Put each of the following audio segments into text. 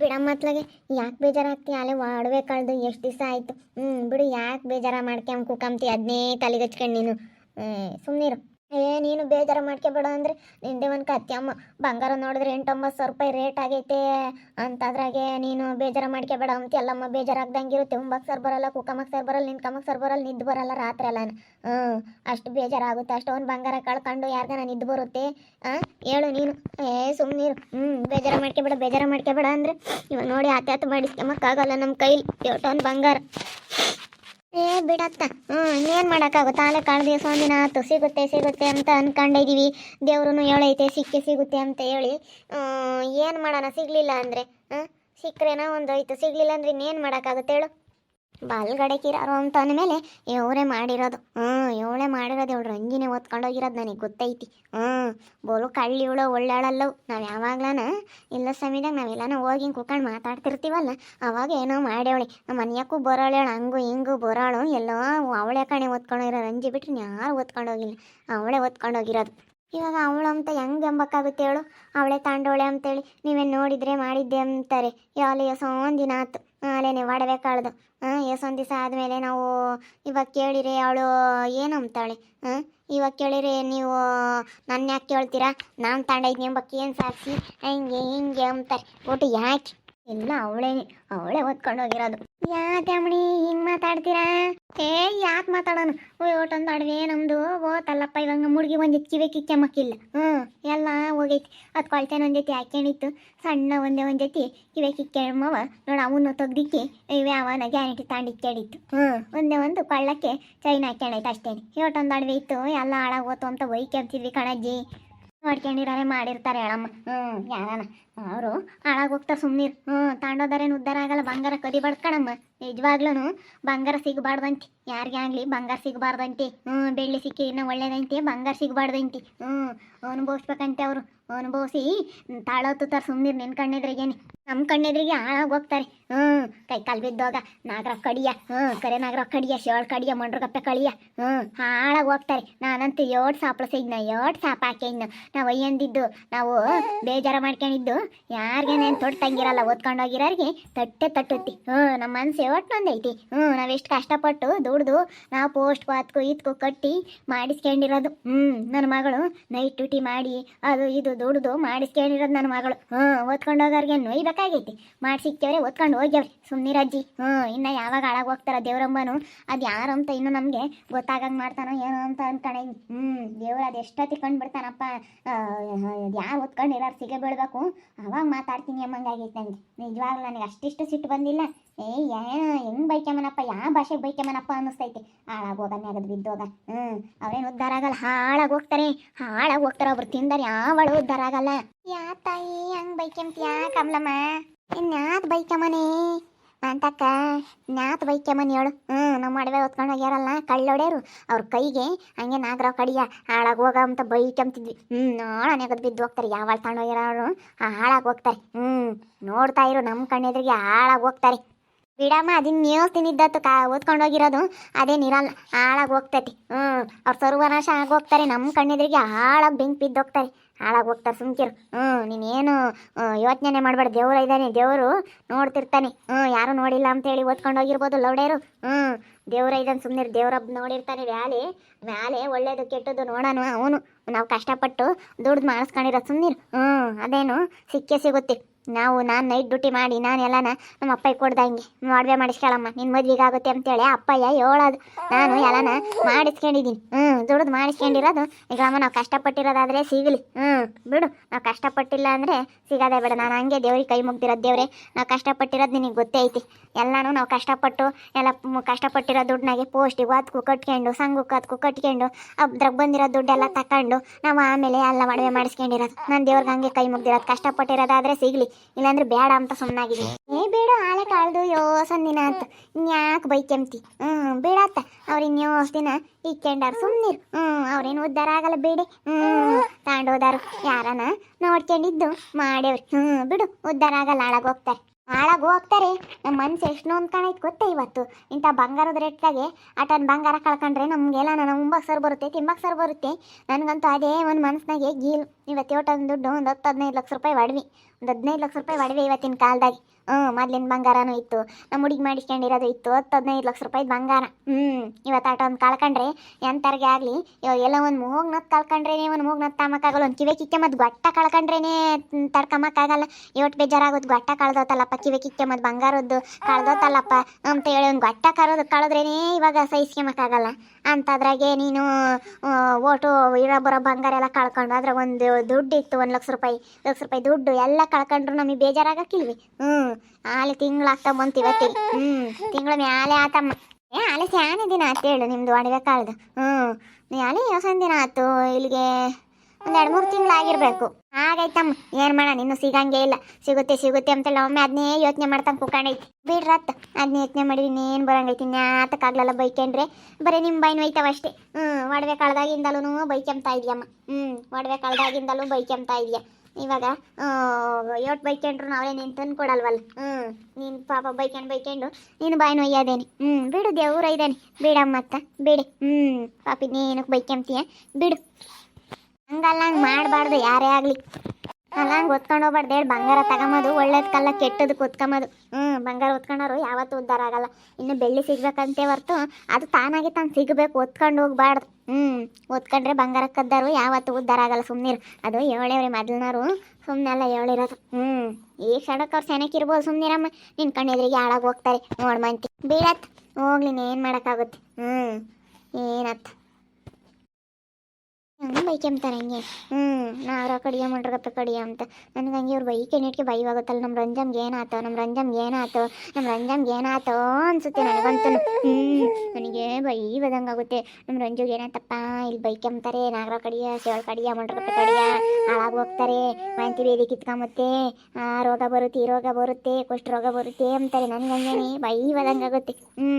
ಬಿಡಮ್ಮ ಅತ್ಲಾಗೆ ಯಾಕೆ ಬೇಜಾರಾಗ್ತಿ? ಅಲ್ಲೇ ಒಡವೆ ಕಳೆದು ಎಷ್ಟು ದಿವಸ ಆಯಿತು? ಹ್ಞೂ ಬಿಡು, ಯಾಕೆ ಬೇಜಾರ ಮಾಡ್ಕೊಂಬ ಕುಕಂತಿ ಅದನ್ನೇ ತಲೆಗೆ ಹಚ್ಕೊಂಡು ನೀನು. ಸುಮ್ಮನಿರು ಏ, ನೀನು ಬೇಜಾರ ಮಾಡ್ಕೊಬೇಡ ಅಂದ್ರೆ ನಿಂದೆ ಒಂದು ಕತ್ತಿ ಅಮ್ಮ ಬಂಗಾರ ನೋಡಿದ್ರೆ ಎಂಟೊಂಬತ್ತು ಸಾವಿರ ರೂಪಾಯಿ ರೇಟ್ ಆಗೈತೆ. ಅಂತದ್ರಾಗೆ ನೀನು ಬೇಜಾರ ಮಾಡ್ಕೊಬೇಡ. ಅಂತ ಎಲ್ಲಮ್ಮ ಬೇಜಾರಾಗ್ದಂಗೆ ಇರುತ್ತೆ ಸರ್ ಬರಲ್ಲ ಕುಕ್ಕಮ್ಮಕ್ ಸರ್ ಬರಲ್ಲ ನಿಂತ್ಕಮಕ್ಕೆ ಸರ್ ಬರಲ್ಲ, ನಿದ್ದು ಬರಲ್ಲ ರಾತ್ರಿ ಎಲ್ಲ ಹ್ಞೂ, ಅಷ್ಟು ಬೇಜಾರಾಗುತ್ತೆ ಅಷ್ಟೊಂದು ಬಂಗಾರ ಕಳ್ಕೊಂಡು ಯಾರಿಗಾನ ನಿದ್ದು ಬರುತ್ತೆ. ಹಾಂ ಹೇಳು ನೀನು. ಏ ಸುಮ್ಮನಿರು ಹ್ಞೂ, ಬೇಜಾರ ಮಾಡ್ಕೊಬೇಡ ಬೇಜಾರ ಮಾಡ್ಕೊಬೇಡ ಅಂದರೆ ಇವಾಗ ನೋಡಿ ಆತ ಆತ ಮಾಡಿಸ್ಕೊಂಬಕ್ಕಾಗಲ್ಲ ನಮ್ಮ ಕೈಲಿ. ಎಷ್ಟೊಂದು ಬಂಗಾರ. ಏ, ಬಿಡತ್ತ. ಹ್ಞೂ ಇನ್ನೇನು ಮಾಡೋಕ್ಕಾಗುತ್ತೆ? ಆಲೆ ಕಾಳು ದಿವಸ ಒಂದಿನ ಆಯ್ತು ಸಿಗುತ್ತೆ ಸಿಗುತ್ತೆ ಅಂತ ಅನ್ಕೊಂಡಿದೀವಿ. ದೇವ್ರು ಹೇಳೈತೆ, ಸಿಕ್ಕಿ ಸಿಗುತ್ತೆ ಅಂತ ಹೇಳಿ. ಏನು ಮಾಡೋಣ? ಸಿಗಲಿಲ್ಲ ಅಂದರೆ, ಹಾಂ? ಸಿಕ್ಕರೇನೋ ಒಂದು ಹೋಯ್ತು. ಸಿಗಲಿಲ್ಲ ಅಂದ್ರೆ ಇನ್ನೇನು ಮಾಡೋಕ್ಕಾಗುತ್ತೆ ಹೇಳು? ಬಾಲ್ಗಡೆ ಕಿರಾರು ಅಂತ ಅಂದಮೇಲೆ ಇವರೇ ಮಾಡಿರೋದು. ಹ್ಞೂ, ಇವಳೇ ಮಾಡಿರೋದು ಇವಳು ರಂಜಿನೇ ಓದ್ಕೊಂಡೋಗಿರೋದು ನನಗೆ ಗೊತ್ತೈತಿ. ಹ್ಞೂ, ಬೋಲು ಕಳ್ಳಿ ಇವಳು ಒಳ್ಳಾಳಲ್ಲವು ನಾವು ಯಾವಾಗ್ಲನ ಇಲ್ಲ ಸಮಯದಾಗ ನಾವೆಲ್ಲಾನ ಹೋಗಿ ಹಿಂಗೆ ಕುತ್ಕೊಂಡು ಮಾತಾಡ್ತಿರ್ತೀವಲ್ಲ, ಅವಾಗ ಏನೋ ಮಾಡ್ಯವಳೆ. ನಮ್ಮ ಮನೆಯಕ್ಕೂ ಬರೋಳ್ಯಾಳು, ಹಂಗು ಹಿಂಗು ಬರೋಳು. ಎಲ್ಲೋ ಅವಳೆ ಕಣೆ ಓದ್ಕೊಂಡೋಗಿರೋ ರಂಜಿ ಬಿಟ್ಟರೆ ಯಾರು ಓದ್ಕೊಂಡೋಗಿಲ್ಲ. ಅವಳೇ ಓದ್ಕೊಂಡೋಗಿರೋದು. ಇವಾಗ ಅವಳು ಅಂತ ಹೆಂಗೆ ಎಂಬಕ್ಕಾಗುತ್ತೆ ಹೇಳು? ಅವಳೆ ತಾಂಡೋಳೆ ಅಂತೇಳಿ ನೀವೇನು ನೋಡಿದ್ರೆ ಮಾಡಿದ್ದೆ ಅಂತಾರೆ. ಯಾವ ಎಸೊಂದು ದಿನ ಆಯ್ತು ಅಲ್ಲೇನೆ ಒಡವೆ ಕಳೆದು ಎಷ್ಟೊಂದು ದಿವಸ ಆದಮೇಲೆ ನಾವು ಇವಾಗ ಕೇಳಿರಿ ಅವಳು ಏನು ಅಂತಾಳೆ. ಇವಾಗ ಕೇಳಿರಿ ನೀವು ನನ್ನ ಯಾಕೆ ಕೇಳ್ತೀರಾ? ನಾನು ತಾಂಡೈದ್ನಿ ಎಂಬಕ್ಕೆ ಏನು ಸಾಕ್ಷಿ ಹಿಂಗೆ ಹಿಂಗೆ ಅಂತಾರೆ. ಒಟ್ಟು ಯಾಕೆ? ಇಲ್ಲ, ಅವಳೇ ಅವಳೇ ಓದ್ಕೊಂಡು ಹೋಗಿರೋದು. ಯಾಕೆ ಅಮ್ಮಣಿ ಹಿಂಗೆ ಮಾತಾಡ್ತೀರಾ? ಏ, ಯಾಕೆ ಮಾತಾಡೋಣ? ಒಟ್ಟೊಂದು ಅಡವೆ ನಮ್ಮದು ಓತಲ್ಲಪ್ಪ ಇವಾಗ ಮುಡ್ಗಿ ಒಂದಿತ್ತು ಕಿವೆ ಕಿಚ್ಚಮ್ಮಕ್ಕಿಲ್ಲ ಹ್ಞೂ ಎಲ್ಲ ಹೋಗೈತಿ. ಅದು ಕೊಳ್ತೇನೆ ಒಂದು ಜೊತೆ ಹಾಕ್ಯಣಿತ್ತು ಸಣ್ಣ ಒಂದೇ ಒಂದು ಜೊತೆ ಕಿವೆ ಕಿಕ್ಕೆಮ್ಮವ ನೋಡಿ ಅವನು ಇವೆ ಅವನ ಗ್ಯಾರಂಟಿ ತಾಂಡಿಕ್ಕೇಳಿತ್ತು ಹ್ಞೂ ಒಂದೇ ಒಂದು ಕೊಳ್ಳಕ್ಕೆ ಚೈನ್ ಹಾಕ್ಯಣೈತೆ ಅಷ್ಟೇನೆ ಇವಟ್ಟೊಂದು ಅಡವೆ ಇತ್ತು. ಎಲ್ಲ ಹಾಳಾಗೋತು ಅಂತ ಒಯ್ಕೊಂತಿದ್ವಿ ಕಣಜ್ಜಿ. ನೋಡ್ಕೊಂಡಿರೋರೆ ಮಾಡಿರ್ತಾರೆ ಹೇಳಮ್ಮ. ಹ್ಞೂ ಯಾರನ? ಅವರು ಹಾಳಾಗಿ ಹೋಗ್ತಾರೆ ಸುಮ್ಮನಿರು ಹ್ಞೂ ತಾಂಡೋದಾರೇನು ಉದ್ದಾರ ಆಗಲ್ಲ, ಬಂಗಾರ ಕದಿ ಕಣಮ್ಮ ನಿಜವಾಗ್ಲೂ ಬಂಗಾರ ಸಿಗಬಾರ್ದಂತೆ. ಯಾರಿಗೆ ಆಗಲಿ ಬಂಗಾರ ಸಿಗಬಾರ್ದಂತೆ. ಹ್ಞೂ, ಬೆಳ್ಳಿ ಸಿಕ್ಕಿ ಇನ್ನೂ ಒಳ್ಳೇದಂತೆ, ಬಂಗಾರ ಸಿಗಬಾರ್ದಂತೆ. ಹ್ಞೂ, ಅನುಭವಿಸ್ಬೇಕಂತೆ ಅವರು. ಅನುಭವಿಸಿ ತಾಳೋತ್ತಾರ ಸುಮ್ಮನೆ ನಿನ್ನ ಕಣ್ಣೆದ್ರಿಗೇನೆ. ನಮ್ಮ ಕಣ್ಣೆದ್ರಿಗೆ ಹಾಳಾಗಿ ಹೋಗ್ತಾರೆ. ಹ್ಞೂ, ಕೈ ಕಾಲು ಬಿದ್ದೋಗ ನಾಗರ ಕಡಿಯ. ಹ್ಞೂ, ಕರೆ ನಾಗರ ಕಡಿಯ ಶೇಳ್ ಕಡಿಯ ಮಂಡ್ರಗಪ್ಪೆ ಕಳಿಯ. ಹ್ಞೂ, ಹಾಳಾಗಿ ಹೋಗ್ತಾರೆ. ನಾನಂತೂ ಏಟ್ ಸಾಪ್ಳ ಸಿಗ್ನ ಏಟ್ ಸಾಪ್ ಹಾಕಿದ್ನ ನಾವು ಒಯ್ಯಂದಿದ್ದು ನಾವು ಬೇಜಾರ ಮಾಡ್ಕೊಂಡಿದ್ದು ಯಾರಿಗೇನೇನು ತೊಟ್ಟು ತಂಗಿರಲ್ಲ, ಓದ್ಕೊಂಡೋಗಿರೋರಿಗೆ ತಟ್ಟೆ ತಟ್ಟುತ್ತಿ. ಹ್ಞೂ ನಮ್ಮ ಮನ್ಸು ಒಟ್ಟೊಂದೈತಿ ಹ್ಞೂ ನಾವೆಷ್ಟು ಕಷ್ಟಪಟ್ಟು ದುಡ್ದು ನಾವು ಪೋಸ್ಟ್ ಪಾತ್ಕು ಇದ್ಕು ಕಟ್ಟಿ ಮಾಡಿಸ್ಕೊಂಡಿರೋದು. ಹ್ಞೂ ನನ್ನ ಮಗಳು ನೈಟ್ ಡ್ಯೂಟಿ ಮಾಡಿ ಅದು ಇದು ದುಡ್ದು ಮಾಡಿಸ್ಕೊಂಡಿರೋದು ನನ್ನ ಮಗಳು. ಹ್ಞೂ ಓದ್ಕೊಂಡೋಗೋರಿಗೆ ನೋಯ್ಬೇಕಾಗೈತಿ ಮಾಡಿಸಿಕ್ಕವ್ರೆ ಓದ್ಕೊಂಡು ಹೋಗ್ಯವ್ರಿ. ಸುಮ್ಮನಿರಜ್ಜಿ ಹ್ಞೂ ಇನ್ನು ಯಾವಾಗ ಹಾಳಾಗಿ ಹೋಗ್ತಾರ ದೇವರಂಬನು. ಅದು ಅಂತ ಇನ್ನೂ ನಮಗೆ ಗೊತ್ತಾಗಂಗೆ ಮಾಡ್ತಾನೋ ಏನೋ ಅಂತ ಅನ್ಕೊಂಡೆ ಹ್ಞೂ ದೇವ್ರು ಅದು ಎಷ್ಟೊತ್ತಿ ಬಿಡ್ತಾನಪ್ಪ. ಯಾರು ಓದ್ಕೊಂಡಿರೋರು ಸಿಗೆ ಬೀಳ್ಬೇಕು. ಅವಾಗ ಮಾತಾಡ್ತೀನಿ ಅಮ್ಮಂಗಾಗೈತೆ ನನಗೆ ನಿಜವಾಗ್ಲೂ ನನಗೆ ಅಷ್ಟಿಷ್ಟು ಸಿಟ್ಟು ಬಂದಿಲ್ಲ. ಏ ಏನು ಹೆಂಗೆ ಬೈಕ್ಯಮನಪ್ಪ ಯಾವ ಭಾಷೆಗೆ ಬೈಕ್ಯಮನಪ್ಪ ಅನ್ನಿಸ್ತೈತಿ. ಹಾಳಾಗೋಗ ನೆಗದು ಬಿದ್ದೋಗ ಹ್ಞೂ ಅವ್ರೇನು ಉದ್ಧಾರ ಆಗಲ್ಲ, ಹಾಳಾಗಿ ಹೋಗ್ತಾರೆ. ಹಾಳಾಗಿ ಹೋಗ್ತಾರೆ ಒಬ್ರು ತಿಂದರೆ ಯಾವಳು ಉದ್ಧಾರ ಆಗಲ್ಲ. ಯಾ ತಾಯಿ, ಹಂಗೆ ಯಾ ಕಮಲಮ್ಮ? ಇನ್ಯಾತ್ ಬೈಕಮ್ಮನೇ ಅಂತಕ್ಕ ನ್ಯಾತ್ ಬೈಕಮ್ಮನಿ ಹೇಳು. ಹ್ಞೂ ನಮ್ಮ ಅಡವೆ ಹೊತ್ಕೊಂಡು ಹೋಗ್ಯಾರಲ್ಲ ಕಳ್ಳೊಡೆಯರು ಅವ್ರ ಕೈಗೆ ಹಂಗೆ ನಾಗರಾವ್ ಕಡಿಯ, ಹಾಳಾಗಿ ಹೋಗ ಅಂತ ಬೈಕಂತಿದ್ವಿ ಹ್ಞೂ ನೋಡ ನೆಗದು ಬಿದ್ದು ಹೋಗ್ತಾರೆ ತಗೊಂಡು ಹೋಗ್ಯಾರ ಹಾಳಾಗಿ ಹೋಗ್ತಾರೆ. ಹ್ಞೂ ನೋಡ್ತಾ ಇರು ನಮ್ಮ ಕಣ್ಣೆದ್ರಿಗೆ ಹಾಳಾಗಿ ಹೋಗ್ತಾರೆ. ಬಿಡಮ್ಮ ಅದನ್ನ ಹೇಳ್ತೀನಿದ್ದತ್ತು ಕಾ ಓದ್ಕೊಂಡೋಗಿರೋದು ಅದೇನಿರಲ್ಲ ಹಾಳಾಗಿ ಹೋಗ್ತೈತಿ. ಹ್ಞೂ ಅವ್ರು ಸರ್ವನಾಶ ಆಗೋಗ್ತಾರೆ ನಮ್ಮ ಕಣ್ಣೆದ್ರಿಗೆ ಹಾಳಾಗಿ ಬೆಂಕಿ ಬಿದ್ದು ಹೋಗ್ತಾರೆ. ಹಾಳಾಗಿ ಹೋಗ್ತಾರೆ ಸುಮ್ಕಿರು. ಹ್ಞೂ ನೀನೇನು ಯೋಚನೆ ಮಾಡಬೇಡ. ದೇವ್ರ ಇದ್ದಾನೆ ದೇವರು ನೋಡ್ತಿರ್ತಾನೆ. ಹ್ಞೂ ಯಾರು ನೋಡಿಲ್ಲ ಅಂತೇಳಿ ಓದ್ಕೊಂಡು ಹೋಗಿರ್ಬೋದು ಲೌಡೇರು ಹ್ಞೂ ದೇವ್ರ ಇದ್ದಾನೆ ಸುಮ್ಮನೆ ದೇವ್ರೊಬ್ಬ ನೋಡಿರ್ತಾನೆ ವ್ಯಾಲಿ ಮ್ಯಾಲೆ ಒಳ್ಳೇದು ಕೆಟ್ಟದ್ದು ನೋಡೋಣ. ಅವನು, ನಾವು ಕಷ್ಟಪಟ್ಟು ದುಡ್ದು ಮಾಡಿಸ್ಕೊಂಡಿರೋ ಸುಮ್ಮನಿರು ಹ್ಞೂ ಅದೇನು, ಸಿಕ್ಕೇ ಸಿಗುತ್ತೆ. ನಾವು ನಾನು ನೈಟ್ ಡ್ಯೂಟಿ ಮಾಡಿ ನಾನು ಎಲ್ಲನ ನಮ್ಮ ಅಪ್ಪಯ್ಯ ಕೊಡ್ದಂಗೆ ಮದುವೆ ಮಾಡಿಸ್ಕೊಳಮ್ಮ ನಿನ್ನ ಮದ್ವೆಗೆ ಆಗುತ್ತೆ ಅಂತೇಳಿ ಅಪ್ಪಯ್ಯ ಹೇಳೋದು ನಾನು ಎಲ್ಲನ ಮಾಡಿಸ್ಕೊಂಡಿದ್ದೀನಿ ಹ್ಞೂ ದುಡ್ದು ಮಾಡಿಸ್ಕೊಂಡಿರೋದು. ಈಗ ಅಮ್ಮ ನಾವು ಕಷ್ಟಪಟ್ಟಿರೋದಾದರೆ ಸಿಗಲಿ. ಹ್ಞೂ ಬಿಡು. ನಾವು ಕಷ್ಟಪಟ್ಟಿಲ್ಲ ಅಂದರೆ ಸಿಗೋದೇ ಬೇಡ. ನಾನು ಹಂಗೆ ದೇವ್ರಿಗೆ ಕೈ ಮುಗ್ದಿರೋದು ದೇವ್ರೆ. ನಾವು ಕಷ್ಟಪಟ್ಟಿರೋದು ನಿನಗೆ ಗೊತ್ತೇ ಐತಿ. ಎಲ್ಲನೂ ನಾವು ಕಷ್ಟಪಟ್ಟು, ಎಲ್ಲ ಕಷ್ಟಪಟ್ಟಿರೋ ದುಡ್ಡನ್ನಾಗೆ ಪೋಸ್ಟಿಗೆ ಅದಕ್ಕೂ ಕಟ್ಕೊಂಡು ಸಂಘಕ್ಕೆ ಅದಕ್ಕೂ ಕಟ್ಕೊಂಡು ಅದ್ರಾಗ ಬಂದಿರೋ ದುಡ್ಡೆಲ್ಲ ತಕೊಂಡು, ನಾವು ಆಮೇಲೆ ಎಲ್ಲ ಮಡವೆ ಮಾಡಿಸ್ಕೊಂಡಿರೋದು. ನಾನು ದೇವ್ರಿಗೆ ಹಂಗೆ ಕೈ ಮುಗ್ದಿರೋದು. ಕಷ್ಟಪಟ್ಟಿರೋದಾದರೆ ಸಿಗಲಿ. ಇಲ್ಲಾಂದ್ರೆ ಬೇಡ ಅಂತ ಸುಮ್ಮನಾಗಿದ್ದೀನಿ ಏ, ಬೇಡ ಆಳೆ ಕಾಳ್ದು ಯೋಸನ್ ದಿನ ಅಂತ. ಇನ್ಯಾಕೆ ಬೈಕೆಂತಿ ಹ್ಞೂ ಬೇಡತ್ತ ಅವ್ರು ಇನ್ಯೋಸ್ ದಿನ ಇಕ್ಕೊಂಡಾರ ಸುಮ್ಮನಿರು ಹ್ಞೂ ಅವ್ರೇನು ಉದ್ಧಾರ ಆಗಲ್ಲ ಬೇಡಿ. ಹ್ಞೂ ತಾಂಡೋದಾರು ಯಾರನ ನೋಡ್ಕೊಂಡಿದ್ದು ಮಾಡ್ಯವ್ರಿ. ಹ್ಞೂ ಬಿಡು ಉದ್ಧಾರ ಆಗಲ್ಲ ಆಳಾಗೋಗ್ತಾರೆ ಹಾಳಾಗಿ ಹೋಗ್ತಾರೆ. ನಮ್ಮ ಮನ್ಸು ಎಷ್ಟು ಅಂದ್ಕೊಂಡೈತೆ ಗೊತ್ತೇ ಇವತ್ತು. ಇಂಥ ಬಂಗಾರದ ರೇಟ್ದಾಗೆ ಆಟನ್ ಬಂಗಾರ ಕಳ್ಕೊಂಡ್ರೆ ನಮಗೆಲ್ಲ ನಾನು ಮುಂಬಕ್ಕೆ ಸರ್ ಬರುತ್ತೆ ತಿಂಬಕ್ಕೆ ಸರ್ ಬರುತ್ತೆ. ನನಗಂತೂ ಅದೇ ಒಂದು ಮನಸ್ಸಿನಾಗೆ ಗೀಲ್. ಇವತ್ತು ಒಂದು ದುಡ್ಡು, ಒಂದು ಹತ್ತು ಹದಿನೈದು ಲಕ್ಷ ರೂಪಾಯಿ ಒಡವಿ. ಒಂದು ಹದಿನೈದು ಲಕ್ಷ ರೂಪಾಯಿ ಒಡವೆ ಇವತ್ತಿನ ಕಾಲದಾಗ. ಹ್ಞೂ, ಮೊದ್ಲಿನ ಬಂಗಾರನೂ ಇತ್ತು. ನಮ್ಮ ಹುಡುಗಿ ಮಾಡಿಸ್ಕೊಂಡಿರೋದು ಇತ್ತು, ಹತ್ತು ಹದಿನೈದು ಲಕ್ಷ ರೂಪಾಯಿ ಬಂಗಾರ. ಹ್ಞೂ, ಇವತ್ತು ಆಟ ಒಂದು ಕಳ್ಕೊಂಡ್ರೆ ಎಂಥರ್ಗೆ ಆಗಲಿ ಎಲ್ಲ ಒಂದು ಮೂಗ್ ನತ್ ಕಳ್ಕೊಂಡ್ರೇನೆ, ಒಂದು ಮೂಗ್ ನತ್ ತಾಮಕ್ಕಾಗಲ್ಲ ಒಂದು ಕಿವೆ ಕಿಕ್ಕೆ ಮತ್ತು ಗೊಟ್ಟ ಕಳ್ಕೊಂಡ್ರೇನೆ ತಡ್ಕಮಕ್ಕಾಗಲ್ಲ ಇವತ್ತು ಬೇಜಾರಾಗೋದು ಗೊಟ್ಟ ಕಳ್ದೋತಲ್ಲಪ್ಪ, ಕಿವೆ ಕಿಕ್ಕೆ ಮತ್ತು ಬಂಗಾರದ್ದು ಕಳ್ದೋತಲ್ಲಪ್ಪ ಅಂತ ಹೇಳಿ ಒಂದು ಗೊಟ್ಟ ಕರೋದು ಕಳೆದ್ರೇನೆ ಇವಾಗ ಸಹಿಸ್ಕೊಂಬಕ್ಕಾಗಲ್ಲ ಅಂಥದ್ರಾಗೆ ನೀನು ಓಟು ಇರೋ ಬರೋ ಬಂಗಾರ ಎಲ್ಲ ಕಳ್ಕೊಂಡು ಅದ್ರಾಗ ಒಂದು ದುಡ್ಡು ಇತ್ತು ಒಂದು ಲಕ್ಷ ರೂಪಾಯಿ ಲಕ್ಷ ರೂಪಾಯಿ ದುಡ್ಡು ಎಲ್ಲ ಕಳ್ಕೊಂಡ್ರು ನಮಗೆ ಬೇಜಾರಾಗಕ್ಕಿಲ್ವಿ? ಹ್ಞೂ. ಆಲೆ ತಿಂಗಳಾಗ್ತಾ ಬಂತು ಇವತ್ತಿ. ಹ್ಮ್, ತಿಂಗಳ ಮ್ಯಾಲೆ ಆತಮ್ಮ ಏ, ಆಲೆ ಸ್ಯಾನ ದಿನ ಆತ ಹೇಳು ನಿಮ್ದು ಒಡವೆ ಕಾಳ್ದು. ಹ್ಮ್ ಯೋಸನ್ ದಿನ ಆತು, ಇಲ್ಲಿಗೆ ಒಂದ್ ಎರಡ್ ಮೂರು ತಿಂಗಳು ಆಗೈತಮ್ಮ ಏನ್ ಮಾಡೋಣ ಇನ್ನು ಸಿಗಂಗೆ ಇಲ್ಲ. ಸಿಗುತ್ತೆ ಸಿಗುತ್ತೆ ಅಂತ ಒಮ್ಮೆ ಅದನ್ನೇ ಯೋಚನೆ ಮಾಡ್ತಾ ಕುಕ್ಕಂಡೈತಿ ಬಿಡ್ರತ್ತ ಅದನ್ನ ಯೋಚನೆ ಮಾಡಿ ಇನ್ನೇನು ಬರಂಗೈತಿ ನ್ಯಾತಕ್ಕಾಗ್ಲಲ್ಲ ಬೈಕೊಂಡ್ರೆ ಬರೀ ನಿಮ್ಮ ಬೈನ್ ಒಯ್ತಾವ ಅಷ್ಟೇ. ಹ್ಞೂ ಒಡವೆ ಕಳ್ದಾಗಿಂದಲೂ ಬೈಕೆಂಬ್ತಾ ಇದೆಯಮ್ಮ. ಹ್ಞೂ ಒಡವೆ ಕಳ್ದಾಗಿಂದಲೂ ಬೈಕೆಂಬ್ತಾ ಇದೆಯಾ. ಇವಾಗ ಯೋಟ್ ಬೈಕೊಂಡ್ರು ನಾವೇ ನೀನು ತಂದು ಕೊಡಲ್ವಲ್ಲ? ಹ್ಞೂ ನೀನು ಪಾಪ ಬೈಕೊಂಡು ಬೈಕೊಂಡು ನೀನು ಬಾಯಿ ಒಯ್ಯೋದೇನೆ ಹ್ಞೂ ಬಿಡು ದೇವ್ರ ಇದ್ದಾನೆ ಬಿಡಮ್ಮತ್ತ ಬಿಡಿ. ಹ್ಞೂ ಪಾಪಿ ನೀನಕ್ಕೆ ಬೈಕೆಂಬ್ತೀಯ ಬಿಡು. ಹಂಗಲ್ಲ, ಹಂಗೆ ಮಾಡಬಾರ್ದು. ಯಾರೇ ಆಗಲಿ. ಅಲ್ಲ ಹಂಗೆ ಹೋಗ್ಬಾರ್ದು ಹೇಳಿ. ಬಂಗಾರ ತಗೊಂಬೋದು ಒಳ್ಳೇದಕ್ಕಲ್ಲ ಕೆಟ್ಟದಕ್ಕೆ ಒತ್ಕೊಂಬೋದು ಹ್ಞೂ ಬಂಗಾರ ಒತ್ಕೊಂಡವ್ರು ಯಾವತ್ತು ಉದ್ಧಾರ ಆಗಲ್ಲ. ಇನ್ನು ಬೆಳ್ಳಿ ಸಿಗ್ಬೇಕಂತೆ ಹೊರ್ತು ಅದು ತಾನಾಗಿ ತಾನು ಸಿಗಬೇಕು ಒತ್ಕೊಂಡು ಹೋಗ್ಬಾರ್ದು. ಹ್ಞೂ ಒತ್ಕೊಂಡ್ರೆ ಬಂಗಾರ ಕದ್ದಾರು ಯಾವತ್ತು ಉದ್ಧಾರ ಆಗಲ್ಲ. ಸುಮ್ಮನಿರು ಅದು ಏಳೇವ್ರಿ ಮೊದಲನವರು ಸುಮ್ಮನೆಲ್ಲ ಹೇಳಿರೋದು ಹ್ಞೂ ಈ ಕ್ಷಣಕ್ಕೆ ಅವ್ರು ಸೆನಕ್ಕಿರ್ಬೋದು ಸುಮ್ಮನಿರಮ್ಮ ನಿನ್ನ ಕಣ್ಣೆದ್ರಿಗೆ ಹಾಳಾಗಿ ಹೋಗ್ತಾರೆ. ನೋಡ್ಮಂತಿ ಬೀಳತ್. ಹೋಗ್ಲಿ ಏನು ಮಾಡೋಕ್ಕಾಗುತ್ತೆ. ಹ್ಞೂ ಏನತ್ತ ಹಂಗೆ. ಬೈಕೆಂಬ್ತಾರೆ ಹಂಗೆ ಹ್ಞೂ ನಾವ್ರ ಕಡಿಯ ಮಾಡ್ರಗಪ್ಪ ಕಡಿಯ ಅಂತ. ನನಗೆ ಹಂಗೆ ಇವ್ರು ಬೈಕೆ ನೆಟ್ಗೆ ಬೈವಾಗುತ್ತಲ್ಲ ನಮ್ಮ ರಂಜಮ್ಗೆ ಏನಾತೋ ನಮ್ಮ ರಂಜಮ್ಗೆ ಏನಾತೋ ನಮ್ಮ ರಂಜಮ್ಗೆ ಏನಾತೋ ಅನ್ಸುತ್ತೆ ನನಗಂತೂ. ಹ್ಞೂ ನನಗೆ ಬೈ ಬದಂಗಾಗುತ್ತೆ ನಮ್ಮ ರಂಜುಗೆ ಏನಾತಪ್ಪ ಇಲ್ಲಿ ಬೈಕೆಂಬ್ತಾರೆ ನಾಗರ ಕಡಿಯ ಸೇವಳ ಕಡಿಯ ಮಂಡ್ರಗಪ್ಪ ಕಡಿಯ, ಹಾಳಾಗಿ ಹೋಗ್ತಾರೆ, ವಾಂತಿ ಬೇದಿ ಕಿತ್ಕೊಂಬತ್ತೆ, ಆ ರೋಗ ಬರುತ್ತೆ, ಈ ರೋಗ ಬರುತ್ತೆ, ಕುಷ್ಠ ರೋಗ ಬರುತ್ತೆ ಅಂತಾರೆ. ನನಗೆ ಹಂಗೇನೆ ಬೈ ಬದಂಗಾಗುತ್ತೆ ಹ್ಞೂ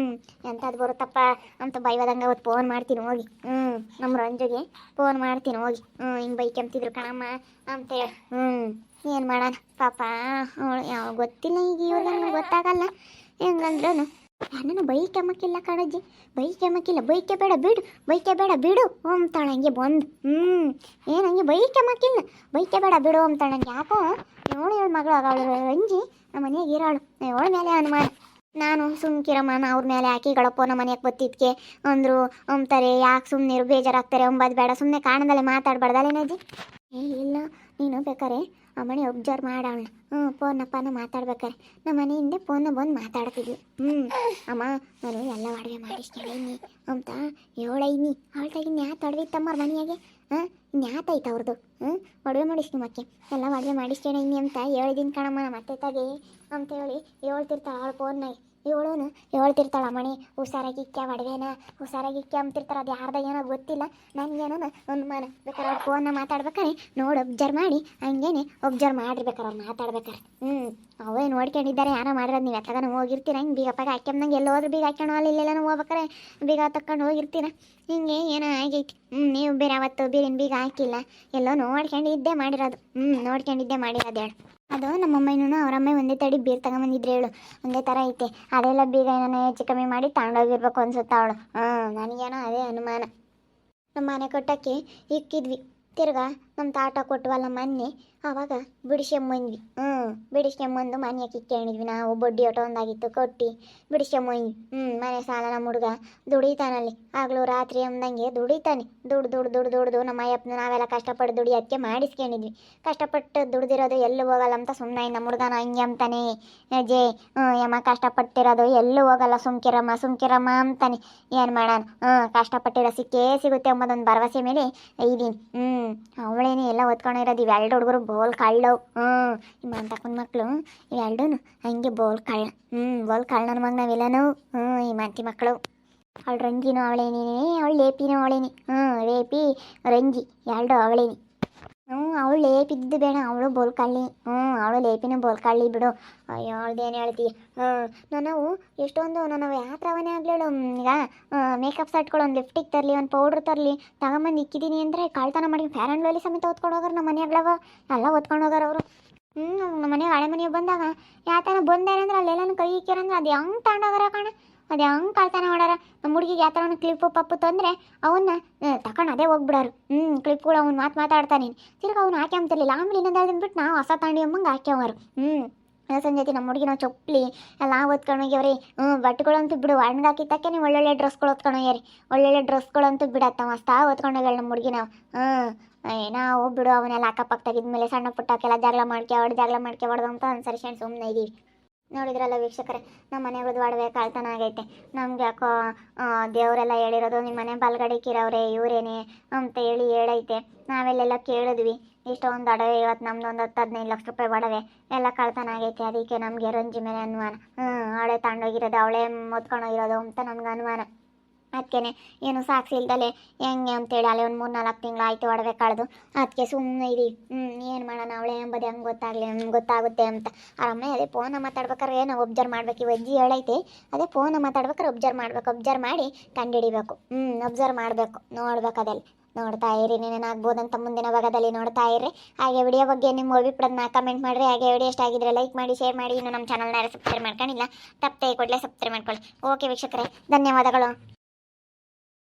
ಎಂಥದ್ದು ಬರುತ್ತಪ್ಪ ಅಂತ ಬೈ ಬದಂಗಾಗುತ್ತೆ ಫೋನ್ ಮಾಡ್ತೀನಿ ಹೋಗಿ. ಹ್ಞೂ ನಮ್ಮ ರಂಜುಗೆ ಫೋನ್ ಮಾಡ್ತೀನಿ, ಹೋಗಿ. ಹ್ಞೂ ಹಿಂಗೆ ಬೈಕೆಂಬ್ತಿದ್ರು ಕಣಮ್ಮ ಅಂತೇಳಿ. ಹ್ಞೂ ಏನು ಮಾಡೋಣ? ಪಾಪ, ಅವಳು ಯಾವ ಗೊತ್ತಿಲ್ಲ ಈಗ ಇವ್ರಿಗೆ ನನಗೆ ಗೊತ್ತಾಗಲ್ಲ. ಹೆಂಗಂದ್ರೂ ನನ್ನನ್ನು ಬೈಕೆಮ್ಮಕ್ಕಿಲ್ಲ ಕಣಜ್ಜಿ ಬೈಕೆಮ್ಮಕ್ಕಿಲ್ಲ ಬೈಕೆ ಬೇಡ, ಬಿಡು. ಬೈಕೆ ಬೇಡ, ಬಿಡು. ಅಂತಾಳೆ ಹಂಗೆ ಬಂದು. ಹ್ಞೂ ಏನು ಹಂಗೆ ಬೈಕ್ ಬೈಕೆಮ್ಮಕ್ಕಿಲ್ಲ ಬೈಕೆ ಬೇಡ, ಬಿಡು ಅಂತಾಳೆ ನಂಗೆ ಯಾಕೋ ನೋಡಿ ಇವಳು ಮಗಳು ಅವಳು ರಂಜಿ. ನಮ್ಮ ಮನೆಯಾಗ ಇರೋಳು. ಅವಳ ಮೇಲೆ ಅನುಮಾನ ನಾನು ಸುಮ್ಕಿರಮ್ಮ ಅವ್ರ ಮೇಲೆ ಗಳಪ್ಪೋ ನಮ್ಮ ಮನೆಗೆ ಬತ್ತಿದ್ಕೆ. ಅಂದರು ಅಂತಾರೆ ಯಾಕೆ ಸುಮ್ಮನೆ ಬೇಜಾರಾಗ್ತಾರೆ ಅಂಬದು ಬೇಡ ಸುಮ್ಮನೆ ಕಾಣದಲ್ಲೇ ಮಾತಾಡ್ಬಾರ್ದಲ್ಲೇನಜ್ಜಿ ಏ, ಇಲ್ಲ, ನೀನು ಬೇಕಾರೆ, ಆ ಮನೆ ಒಬ್ಸರ್ವ್ ಮಾಡವಳ ಹ್ಞೂ ಫೋನಪ್ಪನ ಮಾತಾಡ್ಬೇಕಾರೆ. ನಮ್ಮ ಮನೆ ಹಿಂದೆ ಫೋನ್ನ ಬಂದು ಮಾತಾಡ್ತಿದ್ವಿ. ಹ್ಞೂ ಅಮ್ಮ ನಾನು ಎಲ್ಲ ಅಡುಗೆ ಮಾಡಿಸ್ತೀನಿ ಅಂತ ಹೇಳೈನಿ ಅವಳ್ತಾಗಿ ಯಾ ಅಡ್ವಿ ತಮ್ಮ ಮನೆಯಾಗೆ? ಹಾಂ? ನ್ಯಾತೈತೆ ಅವ್ರದ್ದು ಹ್ಞೂ ಮಡುವೆ ಮಾಡಿಸ್ತೀನಿ ಮಕ್ಕೆ ಎಲ್ಲ ಮಾಡಿಸ್ತೇನೆ ಇನ್ನಿ ಅಂತ ಹೇಳಿದ್ದೀನಿ ಕಣಮ್ಮ, ನಮ್ಮ ಅತ್ತೆ ತಾಗಿ ಅಂತ ಹೇಳಿ ಹೇಳ್ತಿರ್ತಾಳೆ ಅವಳು ಫೋನ್ನಾಗ ಇವಳೂನು ಹೇಳ್ತಿರ್ತಾಳ, ಮಣಿ ಹುಷಾರಾಗಿಕ್ಕ ಒಡವೆನ ಹುಷಾರಾಗಿಕ್ಕ ಅಂತಿರ್ತಾರ ಅದು ಯಾರ್ದಾಗ ಏನೋ ಗೊತ್ತಿಲ್ಲ. ನನಗೇನೋ ಅನುಮಾನ ಬೇಕಾರೆ ಅವ್ರು ಫೋನ್ನ ಮಾತಾಡ್ಬೇಕಾರೆ ನೋಡು ಒಬ್ಜರ್ ಮಾಡಿ, ಹಂಗೇನೆ ಒಬ್ಸರ್ವ್ ಮಾಡಿರ್ಬೇಕಾರೆ ಅವ್ರು ಮಾತಾಡ್ಬೇಕಾರೆ. ಹ್ಞೂ ಅವೇ ನೋಡ್ಕೊಂಡಿದ್ದಾರೆ ಯಾರೋ ಮಾಡಿರೋದು ನೀವು ಎತ್ತಗನ ಹೋಗಿರ್ತೀರ? ಹಿಂಗೆ ಬೀಗ ಪಗ ಹಾಕ್ಯಂದಂಗೆ ಎಲ್ಲೋ ಹೋದ್ರೆ ಬೀಗ ಹಾಕ್ಯಾಣ, ಅಲ್ಲಿ ಇಲ್ಲೆಲ್ಲ ಹೋಗ್ಬೇಕಾರೆ ಬೀಗ ತಕ್ಕೊಂಡು ಹೋಗಿರ್ತೀರ? ಹಿಂಗೆ ಏನೋ ಆಗೈತಿ. ಹ್ಞೂ ನೀವು ಬೇರೆ ಅವತ್ತು ಬೀರಿನ ಬೀಗ ಹಾಕಿಲ್ಲ. ಎಲ್ಲೋ ನೋಡ್ಕೊಂಡು ಇದ್ದೇ ಮಾಡಿರೋದು. ಹ್ಞೂ ನೋಡ್ಕೊಂಡಿದ್ದೆ ಮಾಡಿರೋದು ಹೇಳು ಅದು ನಮ್ಮ ಅಮ್ಮನೂ ಅವರಮ್ಮ ಒಂದೇ ತಡಿ ಬೀರ್ ತಗೊಂಬಂದಿದ್ರು ಹೇಳು. ಒಂದೇ ಥರ ಐತೆ. ಅದೆಲ್ಲ ಬೀಗ ಏನೋ ಹೆಚ್ಚು ಕಮ್ಮಿ ಮಾಡಿ ತಗೊಂಡೋಗಿರ್ಬೇಕು ಅನ್ಸುತ್ತ ಅವಳು. ಹಾಂ ನನಗೇನೋ ಅದೇ ಅನುಮಾನ. ನಮ್ಮ ಮನೆ ಕೊಟ್ಟಕ್ಕೆ ಇಕ್ಕಿದ್ವಿ. ತಿರ್ಗಾ ನಮ್ಮ ತಾಟ ಕೊಟ್ವಲ್ಲ ಮೊನ್ನೆ ಆವಾಗ ಬಿಡಿಸ್ಕೊಂಬಂದ್ವಿ ಹ್ಞೂ ಬಿಡಿಸ್ಕೊಂಬಂದು ಮನೆಯಾಗ ಕೇಳಿದ್ವಿ. ನಾವು ಬಡ್ಡಿ ಆಟೋ ಒಂದಾಗಿತ್ತು, ಕೊಟ್ಟು ಬಿಡಿಸ್ಕೊಂಬಂದ್ವಿ ಹ್ಞೂ ಮನೆ ಸಾಲ ನಮ್ಮ ಹುಡುಗ ದುಡಿತಾನಲ್ಲಿ. ಆಗಲೂ ರಾತ್ರಿ ಅಂದಂಗೆ ದುಡಿತಾನೆ. ದುಡ್ಡು ದುಡ್ಡು ದುಡ್ಡು ದುಡ್ದು ನಮ್ಮ ಅಯ್ಯಪ್ಪನ ನಾವೆಲ್ಲ ಕಷ್ಟಪಟ್ಟು ದುಡಿಯೋಕ್ಕೆ ಮಾಡಿಸ್ಕೊಂಡಿದ್ವಿ. ಕಷ್ಟಪಟ್ಟು ದುಡ್ದಿರೋದು ಎಲ್ಲೂ ಹೋಗಲ್ಲ ಅಂತ ಸುಮ್ಮನೆ ನಮ್ಮ ಹುಡುಗನ ಹಂಗೆ ಅಂತಾನೆ. ಜೇ ಯಮ್ಮ ಕಷ್ಟಪಟ್ಟಿರೋದು ಎಲ್ಲೂ ಹೋಗಲ್ಲ ಸುಮ್ಕಿರಮ್ಮ ಸುಮ್ಕಿರಮ್ಮ ಅಂತಾನೆ. ಏನು ಮಾಡೋಣ? ಹ್ಞೂ ಕಷ್ಟಪಟ್ಟಿರೋ ಸಿಕ್ಕೇ ಸಿಗುತ್ತೆ ಎಂಬುದೊಂದು ಭರವಸೆ ಮೇಲೆ ಇದೀನಿ ಹ್ಞೂ ಅವಳೇನೆ ಎಲ್ಲ ಓದ್ಕೊಂಡಿರೋದು ಇವೆರಡು ಹುಡುಗರು ಬೋಲ್ ಕಳ್ಳವು ಹ್ಞೂ ನಿಮ್ಮ ಅಂತ ಮಕ್ಕಳು ಇವೆರಡೂ ಹಂಗೆ ಬೋಲ್ ಕಳ್ಳ ಹ್ಞೂ ಬೋಲ್ ಕಳ್ಳನ ಮಗ ನಾವೆಲ್ಲನೂ ಹ್ಞೂ ಈ ಮಂತಿ ಮಕ್ಕಳು. ಅವಳು ರಂಜಿನೂ ಅವಳೇನೇ ಅವಳು ಲೇಪಿನೂ ಅವಳೇನಿ ಹ್ಞೂ ರೇಪಿ ರಂಜಿ ಎರಡು ಅವಳೇನಿ. ಹ್ಞೂ ಅವಳು ಲೇಪಿದ್ದು ಬೇಡ, ಅವಳು ಬೋಲ್ಕಳ್ಳಿ. ಹ್ಞೂ ಅವಳು ಲೇಪಿನ ಬೋಲ್ಕಳ್ಳಿ ಬಿಡು. ಅಯ್ಯೋ ಅವಳ್ದೇನು ಹೇಳ್ತಿ? ಹ್ಞೂ ನಾವು ಎಷ್ಟೊಂದು ನಾನು ಯಾತ್ರವನೇ ಆಗಲಿಳು ಈಗ ಮೇಕಪ್ ಸೆಟ್ಗಳು ಒಂದು ಲಿಫ್ಟಿಗೆ ತರಲಿ, ಒಂದು ಪೌಡ್ರ್ ತರಲಿ. ತಗೊಂಬಂದು ಇಕ್ಕಿದ್ದೀನಿ ಅಂದರೆ ಕಳ್ತನ ಮಾಡಿ ಫ್ಯಾರ್ ಆ್ಯಂಡ್ ಲೋಲಿ ಸಮೇತ ಓದ್ಕೊಂಡು ಹೋಗಾರ ನಮ್ಮ ಮನೆಯಾಗ್ಲವ ಎಲ್ಲ ಓದ್ಕೊಂಡು ಹೋಗಾರ ಅವರು. ಹ್ಞೂ ನಮ್ಮ ಮನೆಗೆ ಹಳೆ ಮನೆಗೆ ಬಂದಾಗ ಯಾತನ ಬಂದೇನಂದ್ರೆ ಅಲ್ಲೆಲ್ಲನ ಕೈ ಇಕ್ಕಿರಂದ್ರೆ ಅದು ಹೆಂಗೆ ತಗೊಂಡೋಗಾರ ಕಣ? ಅದು ಹೆಂಗೆ ಕಳ್ತನ ಮಾಡಾರ. ನಮ್ಮ ಹುಡುಗಿಗೆ ಯಾವ ಥರ ಕ್ಲಿಪ್ಪು ಪಪ್ಪು ತಂದರೆ ಅವನ್ನ ತಕೊಂಡು ಅದೇ ಹೋಗ್ಬಿಡೋರು. ಹ್ಞೂ ಕ್ಲಿಪ್ಗಳು ಅವ್ನು ಮಾತು ಮಾತಾಡ್ತಾನೆ. ತಿರ್ಗಿ ಅವ್ನು ಹಾಕಿ ಅಂತಿರ್ಲಿಲ್ಲ ಆಮೇಲೆ ಇನ್ನೊಂದು ಬಿಟ್ಟು ನಾವು ಹೊಸ ತಾಂಡಿ ಅಮ್ಮಂಗೆ ಹಾಕ್ಯವರು ಹ್ಞೂ ಸಂಜೆ ನಮ್ಮ ಹುಡುಗಿ ನಾವು ಚೊಪ್ಲಿ ಎಲ್ಲ ಓದ್ಕೊಂಡೋಗ್ಯವ್ರಿ ಹ್ಞೂ ಬಟ್ಟೆಗಳಂತೂ ಬಿಡು. ಒಣಗಾಕಿದ್ದಕ್ಕೆ ನೀವು ಒಳ್ಳೊಳ್ಳೆ ಡ್ರೆಸ್ಗಳು ಓದ್ಕೊಂಡೋಗ್ಯಾರಿ ಒಳ್ಳೊಳ್ಳೆ ಡ್ರೆಸ್ಗಳಂತೂ ಬಿಡತ್ತ. ಮಸ್ತ ಓದ್ಕೊಂಡೋಗ್ಯಾಳ ನಮ್ಮ ಹುಡುಗಿ ನಾವು. ಹ್ಞೂ ನಾವು ಬಿಡು ಅವನ್ನೆಲ್ಲ ಅಕ್ಕಪಕ್ಕ ತೆಗಿದ್ಮೇಲೆ ಸಣ್ಣ ಪುಟ್ಟಕ್ಕೆಲ್ಲ ಜಗಳ ಮಾಡ್ಕೆ ಹೊಡ್ ಜಗಳ ಮಾಡ್ಕೆ ಹೊಡೆದು ಅಂತ ಅನ್ಸರಿಸ್ಕೊಂಡು ಸುಮ್ಮನೆ ಇದೀವಿ. ನೋಡಿದ್ರಲ್ಲ ವೀಕ್ಷಕರೇ ನಮ್ಮ ಮನೆ ಒಡವೆ ಕಳ್ತನ ಆಗೈತೆ. ನಮ್ಗೆ ಯಾಕೋ ದೇವರೆಲ್ಲ ಹೇಳಿರೋದು ನಿಮ್ಮ ಮನೆ ಬಲ್ಗಡಿಕಿರವ್ರೆ ಇವರೇನೆ ಅಂತ ಹೇಳಿ ಹೇಳೈತೆ. ನಾವೆಲ್ಲೆಲ್ಲ ಕೇಳಿದ್ವಿ, ಇಷ್ಟೊಂದು ಅಡವೆ ಇವತ್ತು ನಮ್ದು ಒಂದು ಹತ್ತು ಹದಿನೈದು ಲಕ್ಷ ರೂಪಾಯಿ ಒಡವೆ, ಎಲ್ಲ ಕಳ್ತನ ಆಗೈತೆ, ಅದಕ್ಕೆ ನಮಗೆ ರಂಜಿ ಮೇಲೆ ಅನುಮಾನ. ಹ್ಞೂ ಅವಳೆ ತಗೊಂಡೋಗಿರೋದು ಅವಳೇ ಮೊತ್ಕೊಂಡೋಗಿರೋದು ಅಂತ ನಮ್ಗೆ ಅನುಮಾನ. ಅದಕ್ಕೇನೆ ಏನು ಸಾಕ್ಷಿ ಇಲ್ದಲೆ ಹೆಂಗೆ ಅಂತೇಳಿ ಅಲ್ಲಿ ಒಂದು ಮೂರು ನಾಲ್ಕು ತಿಂಗಳು ಆಯಿತು ಒಡವೆ ಕಳೆದು. ಅದಕ್ಕೆ ಸುಮ್ಮನೆ ಇದೀವಿ ಹ್ಞೂ ಏನು ಮಾಡೋಣ ಅವಳೆ ಎಂಬುದು ಹೆಂಗೆ ಗೊತ್ತಾಗಲಿ ಗೊತ್ತಾಗುತ್ತೆ ಅಂತ. ಆರಾಮೆ ಅದೇ ಫೋನ ಮಾತಾಡ್ಬೇಕಾದ್ರೆ ಏನೋ ಒಬ್ಸರ್ವ್ ಮಾಡ್ಬೇಕು. ಈ ಅಜ್ಜಿ ಹೇಳೈತಿ, ಅದೇ ಫೋನ ಮಾತಾಡ್ಬೇಕಾದ್ರೆ ಒಬ್ಸರ್ವ್ ಮಾಡ್ಬೇಕು. ಒಬ್ಸರ್ವ್ ಮಾಡಿ ಕಂಡುಹಿಡಿಬೇಕು ಹ್ಞೂ ಒಬ್ಸರ್ವ್ ಮಾಡಬೇಕು. ನೋಡ್ಬೇಕು ಅದೆಲ್ಲ ನೋಡ್ತಾ ಇರಿ ನೀನೇನಾಗ್ಬೋದಂತ ಮುಂದಿನ ಭಾಗದಲ್ಲಿ ನೋಡ್ತಾ ಇರಿ ಹಾಗೆ ವಿಡಿಯೋ ಬಗ್ಗೆ ನಿಮ್ಮ ಅಭಿಪ್ರಾಯನ ಕಮೆಂಟ್ ಮಾಡಿರಿ. ಹಾಗೆ ವಿಡಿಯೋ ಇಷ್ಟ ಆಗಿದ್ರೆ ಲೈಕ್ ಮಾಡಿ ಶೇರ್ ಮಾಡಿ. ಇನ್ನು ನಮ್ಮ ಚಾನಲ್ನ ಸಬ್ಸ್ಕ್ರೈಬ್ ಮಾಡ್ಕೊಂಡಿಲ್ಲ, ತಪ್ಪದೆ ಕೊಡಲೇ ಸಬ್ಸ್ಕ್ರೈಬ್ ಮಾಡ್ಕೊಳ್ಳಿ. ಓಕೆ ವೀಕ್ಷಕರೇ, ಧನ್ಯವಾದಗಳು.